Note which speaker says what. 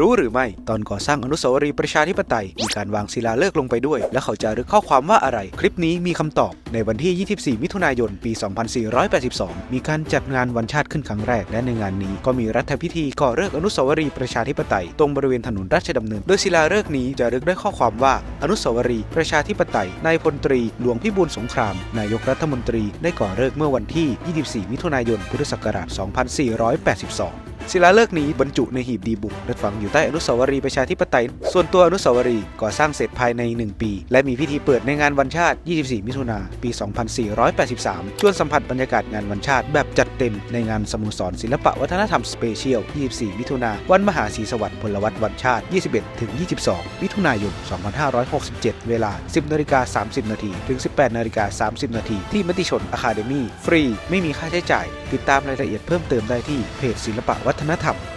Speaker 1: รู้หรือไม่ตอนก่อสร้างอนุสาวรีย์ประชาธิปไตย มีการวางศิลาฤกษ์ลงไปด้วย และเขาจะรึกข้อความว่าอะไร คลิปนี้มีคำตอบในวันที่ 24 มิถุนายน ปี 2482 มีการจัดงานวันชาติขึ้นครั้งแรกและในงานนี้ ก็มีรัฐพิธีก่อเลิกษ์อนุสาวรีย์ประชาธิปไตย ตรงบริเวณถนนราชดำเนิน โดยศิลาฤกษ์นี้จะรึกด้วยข้อความว่าอนุสาวรีย์ประชาธิปไตยนายพลตรี หลวงพิบูลสงคราม นายกรัฐมนตรีได้ก่อเลิกษ์เมื่อวันที่ 24 มิถุนายน พุทธศักราช 2482 ศิลาฤกษ์นี้บรรจุในหีบดีบุกและฝังอยู่ใต้อนุสาวรีย์ประชาธิปไตย ส่วนตัวอนุสาวรีย์ก่อสร้างเสร็จภายใน 1 ปี และมีพิธีเปิดในงานวันชาติ 24 มิถุนาปี 2483 ชวนสัมผัสบรรยากาศงานวันชาติแบบจัดเต็มในงานสโมสรศิลปะวัฒนธรรมสเปเชียล 24 มิถุนาวันมหาศรีสวัสดิ์พลวัตวันชาติ 21 ถึง 22 มิถุนายน 2567 เวลา 10นาฬิกา30 นาที ถึง 18นาฬิกา30 นาที ที่มติชนอะคาเดมี่ ฟรี ไม่มีค่าใช้จ่าย ติดตามรายละเอียดเพิ่มเติมได้ที่เพจศิลปะวัฒนธรรม